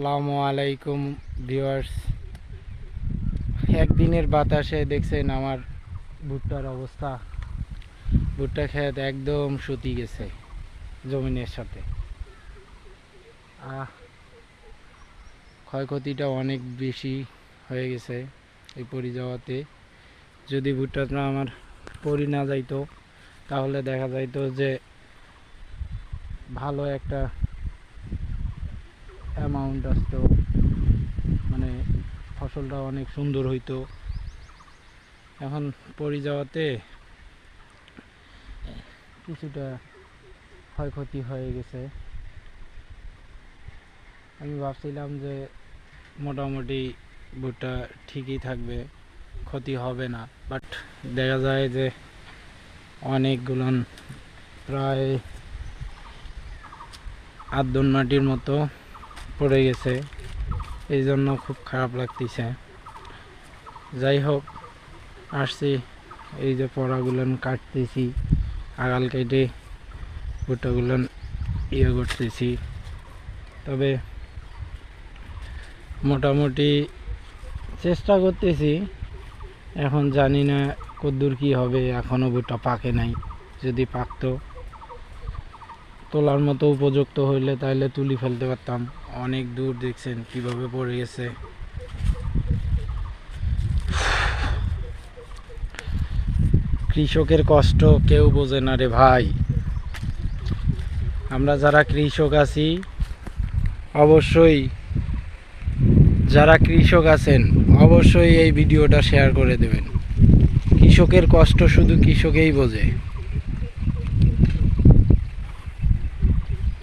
আসসালামু আলাইকুম, ভিউয়ার্স। একদিনের বাতাসে দেখছেন আমার ভুট্টার অবস্থা। ভুট্টা ক্ষেত একদম শুতি গেছে জমিনের সাথে। ক্ষয়ক্ষতিটা অনেক বেশি হয়ে গেছে এই পরি যাওয়াতে যদি ভুট্টাটা আমার পরি না যাইতো, তাহলে দেখা যাইতো যে ভালো একটা অ্যামাউন্ট আসতো মানে ফসলটা অনেক সুন্দর হইতো। এখন পড়ে যাওয়াতে কিছুটা ক্ষয়ক্ষতি হয়ে গেছে। আমি ভাবছিলাম যে মোটামুটি ভুট্টা ঠিকই থাকবে, ক্ষতি হবে না। বাট দেখা যায় যে অনেকগুলো প্রায় আদন মাটির মতো পড়ে গেছে। এই জন্য খুব খারাপ লাগতেছে। যাই হোক, আসছি। এই যে পড়াগুলো কাটতেছি। আগাল কেটে ভুট্টাগুলো ইয়ে করতেছি। তবে মোটামুটি চেষ্টা করতেছি। এখন জানি না কদ্দূর কি হবে। এখনও ভুট্টা পাকে নাই। যদি পাকতো, তোলার মতো উপযুক্ত হইলে তাহলে তুলি ফেলতে পারতাম। অনেক দূর দেখছেন কীভাবে পড়ে গেছে। কৃষকের কষ্ট কেউ বোঝে না রে ভাই। আমরা যারা কৃষক আছি, অবশ্যই যারা কৃষক আছেন, অবশ্যই এই ভিডিওটা শেয়ার করে দেবেন। কৃষকের কষ্ট শুধু কৃষকেই বোঝে।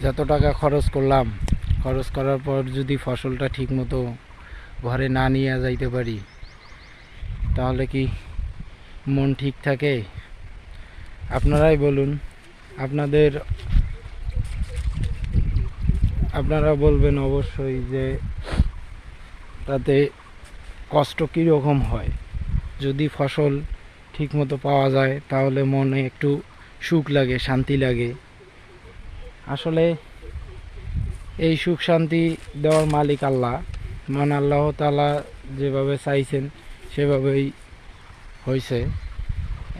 যত টাকা খরচ করলাম খরচ করার পর যদি ফসলটা ঠিক মতো ঘরে না নিয়ে যাইতে পারি, তাহলে কি মন ঠিক থাকে? আপনারাই বলুন, আপনাদের আপনারা বলবেন অবশ্যই যে তাতে কষ্ট কীরকম হয়। যদি ফসল ঠিক মতো পাওয়া যায়, তাহলে মনে একটু সুখ লাগে, শান্তি লাগে। আসলে এই সুখ শান্তি দেওয়ার মালিক আল্লাহ। মান আল্লাহ তালা যেভাবে চাইছেন, সেভাবেই হয়েছে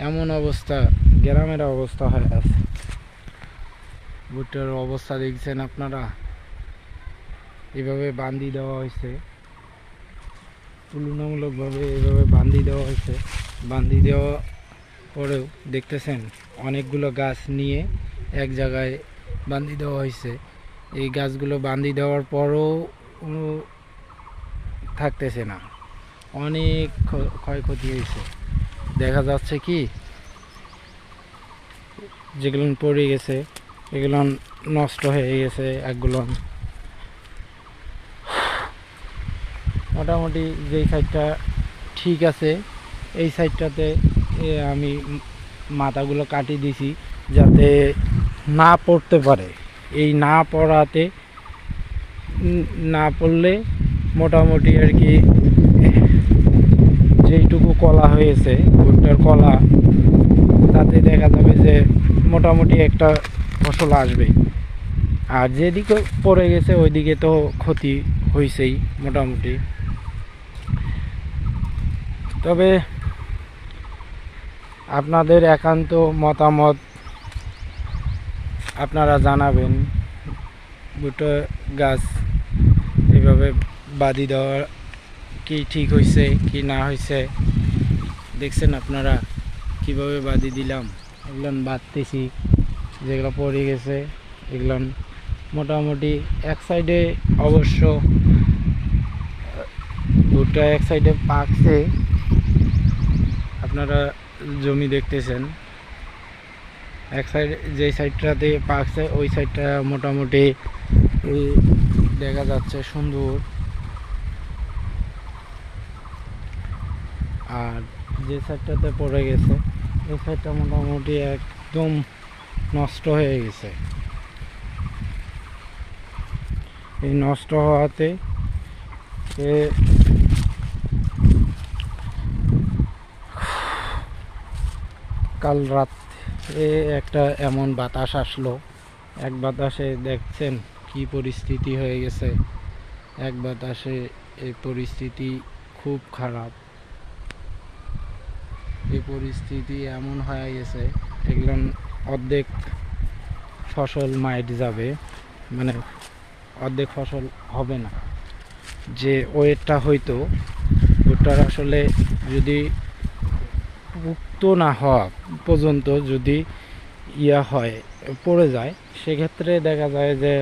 এমন অবস্থা, গ্রামের অবস্থা হয়ে আছে। ভুট্টার অবস্থা দেখছেন আপনারা? এভাবে বান্দি দেওয়া হয়েছে তুলনামূলকভাবে এভাবে বান্দি দেওয়া হয়েছে বান্দি দেওয়া পরেও দেখতেছেন, অনেকগুলো গাছ নিয়ে এক জায়গায় বান্ধি দেওয়া হয়েছে এই গাছগুলো বান্ধি দেওয়ার পরও থাকতেছে না। অনেক ক্ষ- ক্ষয়ক্ষতি হয়েছে। দেখা যাচ্ছে কি, যেগুলো পড়ে গেছে, এগুলো নষ্ট হয়ে গেছে একগুলো। মোটামুটি যেই সাইডটা ঠিক আছে, এই সাইডটাতে আমি মাথাগুলো কাটিয়ে দিছি যাতে না পড়তে পারে। এই না পড়াতে না পড়লে মোটামুটি আর কি যেইটুকু কলা হয়েছে, ভুট্টার কলা, তাতে দেখা যাবে যে মোটামুটি একটা ফসল আসবে। আর যেদিকে পড়ে গেছে, ওইদিকে তো ক্ষতি হয়েছেই মোটামুটি। তবে আপনাদের একান্ত মতামত আপনারা জানাবেন ভুট্টা গাছ এভাবে বাদি দেওয়া কি ঠিক হয়েছে কি না হয়েছে দেখছেন আপনারা কীভাবে বাদি দিলাম? এগুলো বাঁধতেছি, যেগুলো পড়ে গেছে, এগুলো মোটামুটি এক সাইডে অবশ্য ভুট্টা এক সাইডে পাকছে। আপনারা জমি দেখতেছেন। এক সাইড যে সাইডটাতে পাকছে ওই সাইডটা মোটামুটি দেখা যাচ্ছে সুন্দর। আর যে সাইডটাতে পড়ে গেছে ওই সাইডটা মোটামুটি একদম নষ্ট হয়ে গেছে। এই নষ্ট হওয়াতে এ কাল রাত এ একটা এমন বাতাস আসলো। এক বাতাসে দেখছেন কি পরিস্থিতি হয়ে গেছে। এক বাতাসে এই পরিস্থিতি খুব খারাপ। এই পরিস্থিতি এমন হয়ে গেছে এগুলো অর্ধেক ফসল মাইট যাবে মানে অর্ধেক ফসল হবে না। যে ওয়েটটা হইতো, ওটার আসলে যদি উক্ত না হওয়া পর্যন্ত যদি ইয়া হয়, পড়ে যায়, সেক্ষেত্রে দেখা যায় যে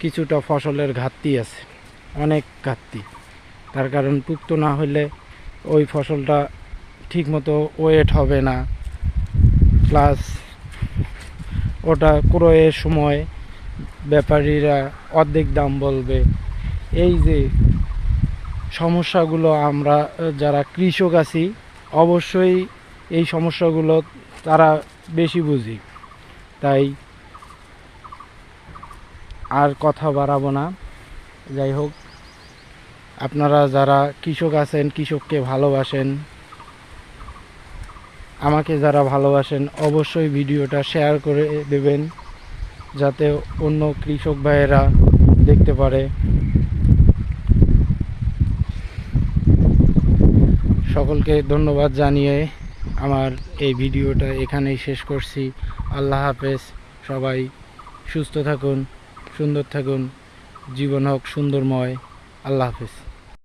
কিছুটা ফসলের ঘাটতি আছে, অনেক ঘাটতি। তার কারণ পুক্ত না হলে ওই ফসলটা ঠিকমতো ওয়েট হবে না। প্লাস ওটা ক্রয়ের সময় ব্যাপারীরা অর্ধেক দাম বলবে। এই যে সমস্যাগুলো আমরা, যারা কৃষক আছি অবশ্যই এই সমস্যাগুলো তারা বেশি বুঝি। তাই আর কথা বাড়াবো না। যাই হোক, আপনারা যারা কৃষক আছেন, কৃষককে ভালোবাসেন, আমাকে যারা ভালোবাসেন, অবশ্যই ভিডিওটা শেয়ার করে দেবেন, যাতে অন্য কৃষক ভাইয়েরা দেখতে পারে। সকলকে ধন্যবাদ জানিয়ে আমার এই ভিডিওটা এখানেই শেষ করছি। আল্লাহ হাফেজ। সবাই সুস্থ থাকুন, সুন্দর থাকুন, জীবন হোক সুন্দরময়। আল্লাহ হাফেজ।